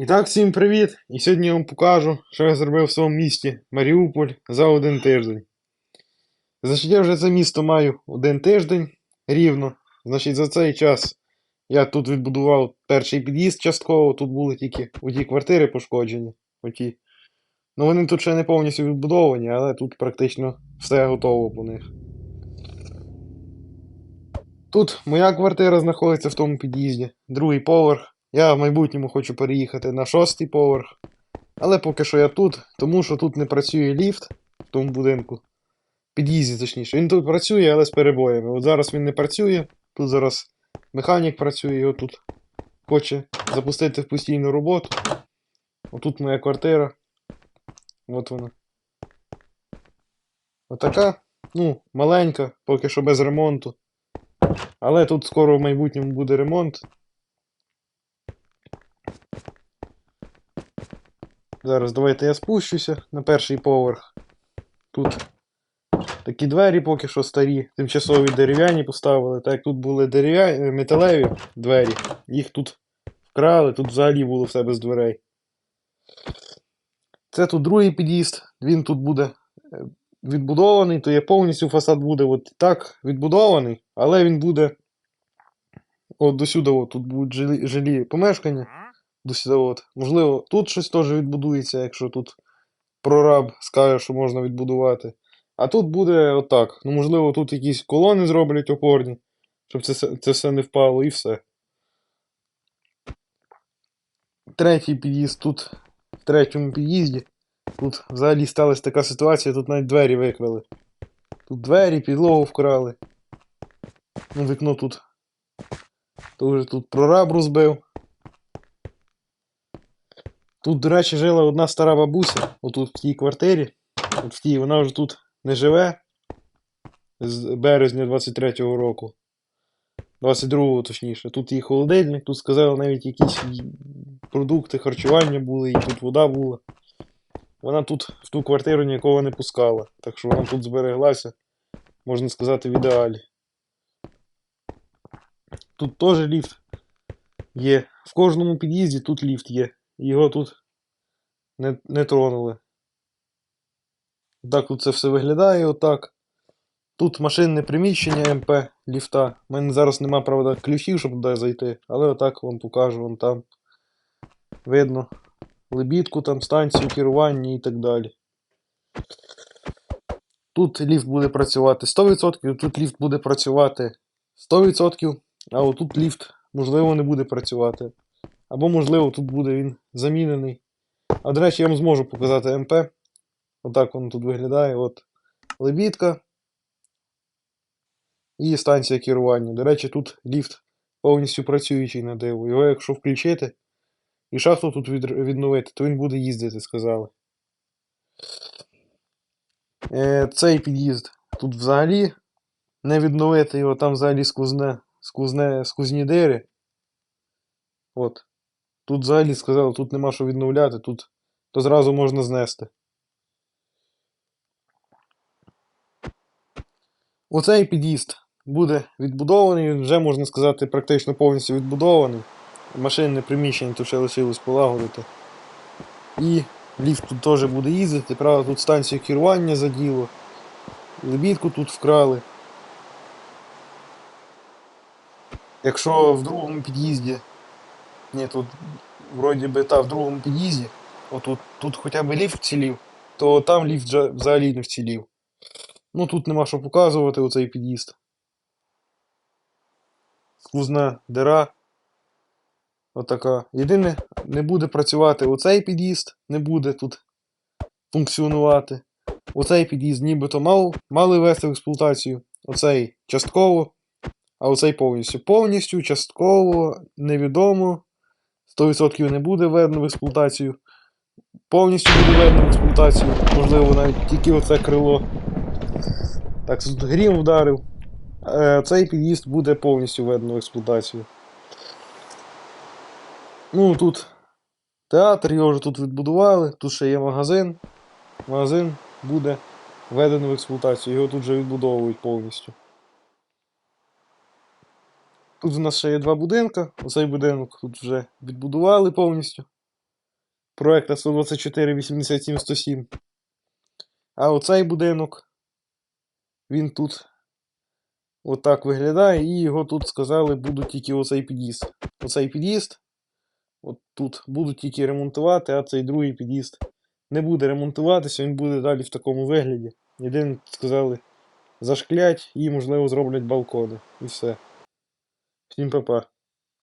І так, всім привіт! І сьогодні я вам покажу, що я зробив в своєму місті Маріуполь за один тиждень. Значить, я вже це місто маю один тиждень рівно. Значить, за цей час я тут відбудував перший під'їзд частково, тут були тільки оті квартири пошкоджені. Оті. Ну вони тут ще не повністю відбудовані, але тут практично все готово по них. Тут моя квартира знаходиться в тому під'їзді, другий поверх. Я в майбутньому хочу переїхати на шостий поверх. Але поки що я тут, тому що тут не працює ліфт в тому будинку. Під'їзді, точніше. Він тут працює, але з перебоями. От зараз він не працює. Тут зараз механік працює, його тут хоче запустити в постійну роботу. Отут моя квартира. От вона. Отака. Ну, маленька, поки що без ремонту. Але тут скоро в майбутньому буде ремонт. Зараз давайте я спущуся на перший поверх. Тут такі двері поки що старі, тимчасові дерев'яні поставили. Так як тут були дерев'яні металеві двері, їх тут вкрали, тут взагалі було все без дверей. Це тут другий під'їзд, він тут буде е, відбудований, то є повністю фасад буде от так відбудований, але він буде от до сюди, от, тут будуть жилі, жилі помешкання до. От. Можливо, тут щось теж відбудується, якщо тут прораб скаже, що можна відбудувати. А тут буде отак. Ну, можливо, тут якісь колони зроблять опорні, щоб це, це все не впало і все. Третій під'їзд тут, в третьому під'їзді. Тут взагалі сталася така ситуація, тут навіть двері викрали. Тут двері, підлогу вкрали. Ну, вікно тут. Тут прораб розбив. Тут, до речі, жила одна стара бабуся, отут в тій квартирі. От в тій, вона вже тут не живе з березня 23-го року. 22-го, точніше. Тут її холодильник, тут сказали навіть якісь продукти харчування були, і тут вода була. Вона тут в ту квартиру нікого не пускала. Так що вона тут збереглася, можна сказати, в ідеалі. Тут теж ліфт є. В кожному під'їзді тут ліфт є. Його тут не, не тронули. Так тут це все виглядає отак. Тут машинне приміщення МП ліфта. У мене зараз нема, правда, ключів, щоб туди зайти, але отак вам покажу, вон там. Видно лебідку, там станцію керування і так далі. Тут ліфт буде працювати 100%, тут ліфт буде працювати 100%, а отут ліфт, можливо, не буде працювати. Або, можливо, тут буде він замінений. А до речі, я вам зможу показати МП. Отак воно тут виглядає. От лебідка. І станція керування. До речі, тут ліфт повністю працюючий на диво. Його якщо включити і шахту тут відновити, то він буде їздити, сказали. Е, цей під'їзд тут взагалі не відновити його, там взагалі сквозне, сквозне, сквозні дири. От. Тут взагалі сказали, тут нема що відновляти, тут то зразу можна знести. Оцей під'їзд буде відбудований, він вже, можна сказати, практично повністю відбудований. Машинне приміщення тут ще лишилось полагодити. І ліфт тут теж буде їздити, правда, тут станцію керування заділо. Лебідку тут вкрали. Якщо в другому під'їзді. Ні, тут вроді би та в другому під'їзді, отут тут хоча б ліфт вцілів, то там ліфт взагалі не вцілів. Ну тут нема що показувати оцей під'їзд. Сквозна дира. Отака. Єдине, не буде працювати оцей під'їзд, не буде тут функціонувати. Оцей під'їзд нібито мав, мали ввести в експлуатацію. Оцей частково, а оцей повністю. Повністю, частково, невідомо. 100% не буде введено в експлуатацію. Повністю буде введено в експлуатацію. Можливо, навіть тільки оце крило. Так, грім вдарив. Е, Цей під'їзд буде повністю введено в експлуатацію. Ну, тут театр, його вже тут відбудували, тут ще є магазин. Магазин буде введено в експлуатацію, його тут вже відбудовують повністю. Тут у нас ще є два будинки. Оцей будинок тут вже відбудували повністю. проекта 124 87 107. А оцей будинок, він тут отак виглядає, і його тут сказали, будуть тільки оцей під'їзд. Оцей під'їзд. От тут будуть тільки ремонтувати, а цей другий під'їзд не буде ремонтуватися, він буде далі в такому вигляді. Єдине, сказали, зашклять і, можливо, зроблять балкони. І все. Всім па-па.